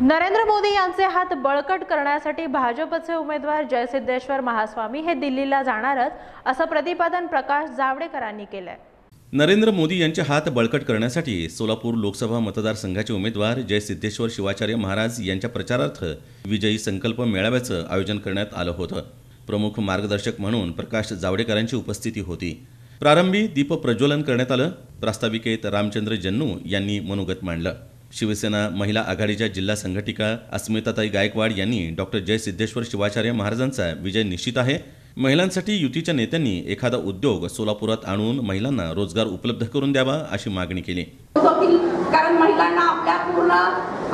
नरेंद्र मोदी यांचे हात बळकट करण्यासाठी भाजपचे उमेदवार जयसिद्धेश्वर महास्वामी हे दिल्लीला जाणारच असं प्रतिपादन प्रकाश जावडेकरांनी केलंय. नरेंद्र मोदी यांचे हात बळकट करण्यासाठी सोलापूर लोकसभा मतदारसंघाचे उमेदवार जय सिद्धेश्वर शिवाचार्य महाराज यांच्या प्रचारार्थ विजयी संकल्प मेळाव्याचं आयोजन करण्यात आलं होतं. प्रमुख मार्गदर्शक म्हणून प्रकाश जावडेकरांची उपस्थिती होती. प्रारंभी दीप प्रज्वलन करण्यात आलं. प्रास्ताविकेत रामचंद्र जन्नू यांनी मनोगत मांडलं. शिवसेना महिला आघाडीच्या जिल्हा संघटिका अस्मिताताई गायकवाड यांनी डॉक्टर जय सिद्धेश्वर शिवाचार्य महाराजांचा विजय निश्चित आहे. महिलांसाठी युतीच्या नेत्यांनी एखादा उद्योग सोलापुरात आणून महिलांना रोजगार उपलब्ध करून द्यावा अशी मागणी केली. कारण महिलांना आपल्या पूर्ण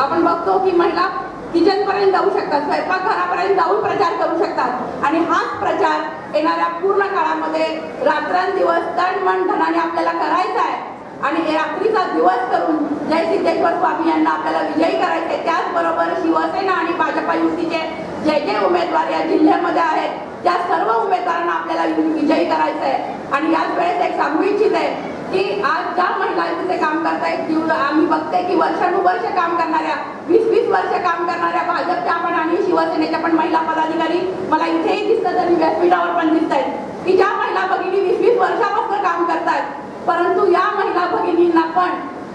आपण बघतो की महिला किचन पर्यंत जाऊ शकतात स्वयंपाकघरापर्यंत जाऊन प्रचार करू शकतात. आणि हाच प्रचार येणाऱ्या पूर्ण काळामध्ये रात्रंदिवस तन मन धनाने आपल्याला करायचा आहे. आणि हे रात्रीचा दिवस करून जय सिद्धेश्वर स्वामी यांना आपल्याला विजयी करायचे. त्याचबरोबर शिवसेना आणि भाजपा युतीचे जे जे उमेदवार या जिल्ह्यामध्ये आहेत त्या सर्व उमेदवारांना आपल्याला विजयी करायचं आहे आणि याच वेळेस एक सांगू इच्छित आहे की आज ज्या महिला तिथे काम करतायत ती आम्ही बघते की वर्षानुवर्ष काम करणाऱ्या वीस वीस वर्ष काम करणाऱ्या भाजपच्या पण आणि शिवसेनेच्या पण महिला पदाधिकारी मला इथेही दिसतात आणि व्यासपीठावर पण दिसत आहेत की ज्या महिला भगिनी वीस वीस वर्षापासून काम करतायत परंतु या महिला भगिनींना पण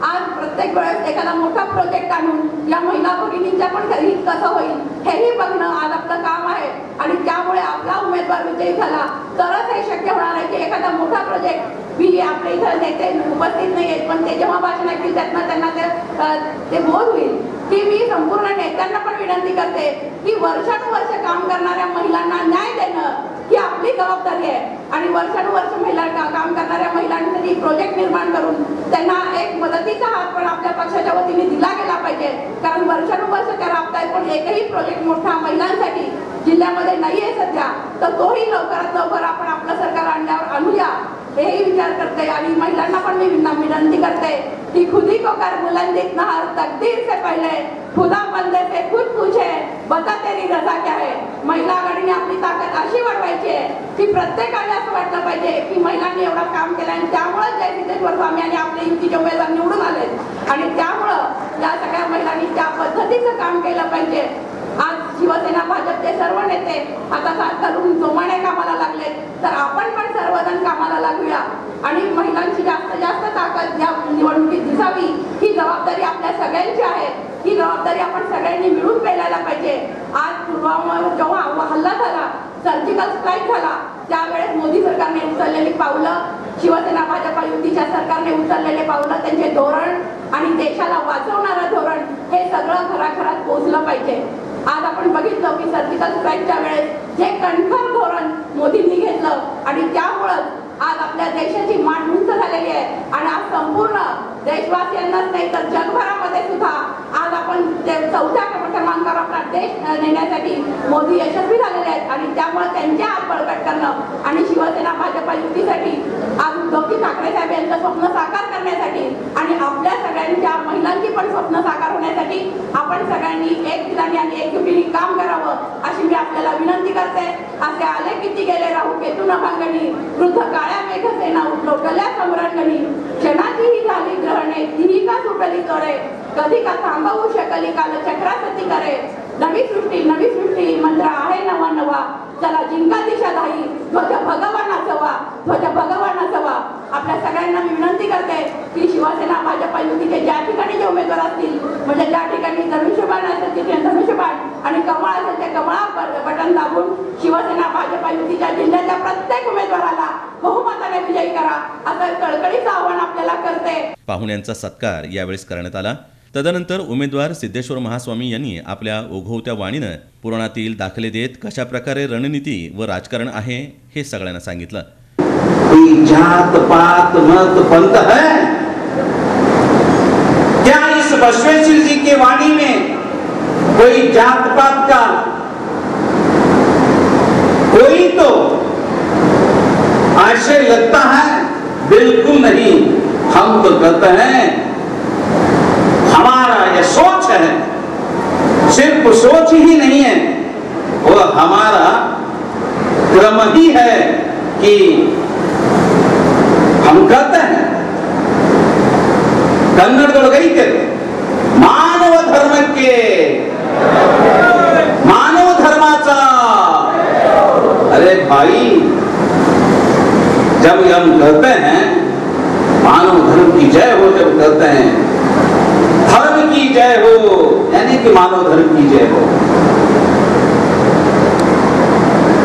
आज प्रत्येक वेळेस एखादा मोठा प्रोजेक्ट आणून या महिला भगिनींच्या पण घरी कसं होईल हेही बघणं आज आपलं काम आहे. आणि त्यामुळे आपला उमेदवार विजयी झाला. तरच हे शक्य होणार आहे की एखादा मोठा प्रोजेक्ट मी आपल्या इथं नेते उपस्थित नाही आहेत पण ते जेव्हा भाषण ऐकतील त्यातनं त्यांना ते ते बोध होईल. की मी संपूर्ण नेत्यांना पण विनंती करते की वर्षानुवर्ष काम करणाऱ्या महिलांना न्याय देणं ही आपली जबाबदारी आहे. आणि वर्षानुवर्ष महिला काम करणाऱ्या महिलांसाठी प्रोजेक्ट निर्माण करून त्यांना एक मदतीचा हात पण आपल्या पक्षाच्या वतीने दिला गेला पाहिजे. कारण वर्षानुवर्ष त्या राबतायत पण एकही प्रोजेक्ट मोठा महिलांसाठी जिल्ह्यामध्ये नाहीये सध्या. तर तोही लवकरात लवकर आपण आपलं सरकार आणल्यावर आणूया. हेही विचार करते आणि महिलांना पण मी विनंती करते की खुदी को कर बुलंदित नहर तकदीर से पहिले. खुदा बंदे से खुद पूछे बता तेरी रजा क्या है महिला आघाडीने आपली ताकद अशी वाढवायची आहे की प्रत्येकाने असं वाटलं पाहिजे की महिलांनी एवढं काम केलं आणि त्यामुळे जय सिद्धेश्वर स्वामी आणि आपले युतीचे उमेदवार निवडून आले. आणि त्यामुळं या सगळ्या महिलांनी त्या पद्धतीचं काम केलं पाहिजे. आज शिवसेना भाजपचे सर्व नेते आता साथ घालून जोमाने कामाला लागले तर आपण पण सर्वजण कामाला लागूया. आणि महिलांची जास्त जास्त ताकद या निवडणुकीत दिसावी ही जबाबदारी आपल्या सगळ्यांची आहे. ही जबाबदारी आपण सगळ्यांनी मिळून पेलायला पाहिजे. आज पुलवामा जेव्हा हल्ला झाला सर्जिकल स्ट्राईक झाला त्यावेळेस मोदी सरकारने उचललेली पावलं शिवसेना भाजपा युतीच्या सरकारने उचललेले पावलं त्यांचे धोरण आणि देशाला वाचवणारं धोरण हे सगळं घराघरात पोहोचलं पाहिजे. आज आपण बघितलं की सर्जिकल स्ट्राईकच्या वेळेस जे कणखर धोरण मोदींनी घेतलं आणि त्यामुळं आज आपल्या देशाची मान उंच झालेली आहे. आणि आज संपूर्ण देशवासियांनाच नाही तर जगभरामध्ये सुद्धा आज आपण चौथ्या क्रमांकावर आपला देश नेण्यासाठी मोदी यशस्वी झालेले आहेत आणि त्यामुळे त्यांचे आज बळकट करणं आणि शिवसेना भाजपा युतीसाठी आज उद्धवजी ठाकरे साहेब यांचं स्वप्न साकार करण्यासाठी आणि आपल्या सगळ्यांच्या महिलांची पण स्वप्न साकार होण्यासाठी आपण सगळ्यांनी एक दिलाने आणि एकजुटीने काम करावं अशी मी आपल्याला विनंती करते. असे आले किती गेले? राहू केतू भांगणी वृद्ध काळ्या मेघसेना उठलो गल्या सम्राटणी क्षणाची करे. तिही का सुटली करे? कधी का थांबवू शकली? काल चक्रासती करे. नवी सृष्टी नवी सृष्टी मंत्र आहे नवा नवा. चला जिंका दिशा दाई ध्वज भगवानाचवा ध्वज भगवान आपल्या सगळ्यांना मी विनंती करते की शिवसेना भाजपा युतीचे ज्या ठिकाणी जे उमेदवार असतील म्हणजे ज्या ठिकाणी धनुष्यबाण असेल तिथे धनुष्यबाण आणि कमळ असेल ते कमळा बटन दाबून शिवसेना भाजपा युतीच्या जिल्ह्याच्या प्रत्येक उमेदवाराला बहुमताने विजयी करा असं कळकळीचं आव्हान आपल्याला करते. पाहुण्यांचा सत्कार यावेळेस करण्यात आला. तदनंतर उमेदवार सिद्धेश्वर महास्वामी यांनी आपल्या ओघवत्या वाणीनं पुराणातील दाखले देत कशा प्रकारे रणनीती व राजकारण आहे हे सगळ्यांना सांगितलं. कोई जात पात, मत, पंथ है? क्या इस बसवेश्वर जी के वाणी में कोई जात पात का कोई तो आशय लगता है? बिल्कुल नहीं। हम तो कहते हैं। हमारा यह सोच है, सिर्फ़ सोच ही नहीं है वो हमारा क्रम ही है कि ಅನುಘಾತ ಕನ್ನಡದೊಳಗೈತೆ गई ಧರ್ಮಕ್ಕೆ मानव धर्माचा। अरे भाई, जब हम कहते हैं, मानव धर्म की जय हो जब कहते हैं, धर्म की जय हो, यानी कि मानव धर्म की जय हो।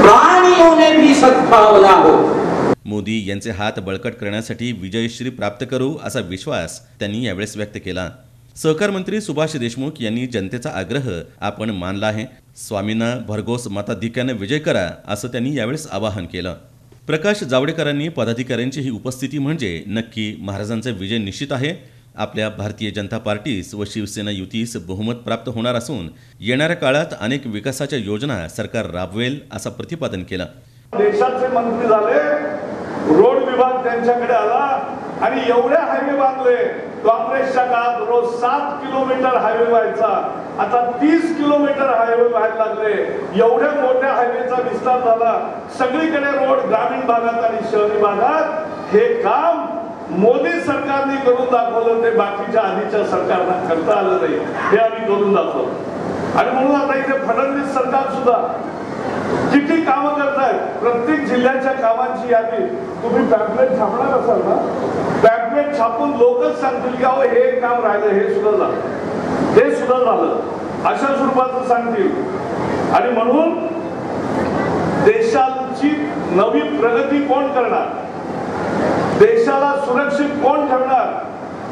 प्राणियों में भी सद्भावना हो। मोदी यांचे हात बळकट करण्यासाठी विजयश्री प्राप्त करू असा विश्वास त्यांनी यावेळेस व्यक्त केला. सहकार मंत्री सुभाष देशमुख यांनी जनतेचा आग्रह आपण मानला आहे. स्वामींना भरघोस मताधिक्याने विजय करा असं त्यांनी यावेळेस आवाहन केलं. प्रकाश जावडेकरांनी पदाधिकाऱ्यांची ही उपस्थिती म्हणजे नक्की महाराजांचा विजय निश्चित आहे. आपल्या भारतीय जनता पार्टीस व शिवसेना युतीस बहुमत प्राप्त होणार असून येणाऱ्या काळात अनेक विकासाच्या योजना सरकार राबवेल असं प्रतिपादन केलं. देशाचे मंत्री झाले रोड विभाग त्यांच्याकडे आला आणि एवढे हायवे बांधले. काँग्रेसच्या काळात रोज सात किलोमीटर हायवे व्हायचा. आता तीस किलोमीटर हायवे व्हायला लागले. एवढ्या मोठ्या हायवेचा विस्तार झाला. सगळीकडे रोड ग्रामीण भागात आणि शहरी भागात. हे काम मोदी सरकारने करून दाखवलं. ते बाकीच्या आधीच्या सरकारला करता आलं नाही. हे आम्ही करून दाखवलं. आणि म्हणून आता इथे फडणवीस सरकार सुद्धा किती कामं करतायत प्रत्येक जिल्ह्याच्या कामांची यादी तुम्ही पॅम्पलेट छापणार असाल ना? पॅम्पलेट छापून लोकच सांगतील की अहो हे काम राहिलं हे सुद्धा झालं हे सुद्धा झालं. अशा स्वरूपाचं सांगतील. आणि म्हणून देशाची नवी प्रगती कोण करणार? देशाला सुरक्षित कोण ठेवणार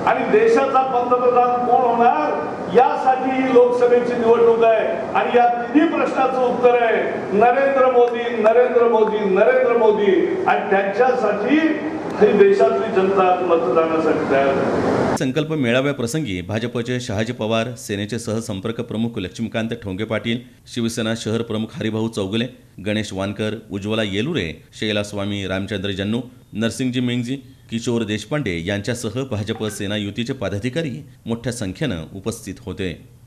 आणि देशाचा पंतप्रधान कोण होणार? यासाठी ही लोकसभेची निवडणूक आहे. आणि या तिन्ही प्रश्नाचं उत्तर आहे. नरेंद्र मोदी नरेंद्र मोदी नरेंद्र मोदी. आणि त्यांच्यासाठी ही देशातली जनता मतदानासाठी तयार संकल्प मेळाव्याप्रसंगी भाजपचे शहाजी पवार सेनेचे सहसंपर्क प्रमुख लक्ष्मीकांत ठोंगे पाटील शिवसेना शहर प्रमुख हरिभाऊ चौगुले गणेश वानकर उज्ज्वला येलुरे शैला स्वामी रामचंद्र जन्नू नरसिंगजी मेंगजी किशोर देशपांडे यांच्यासह भाजप सेना युतीचे पदाधिकारी मोठ्या संख्येनं उपस्थित होते.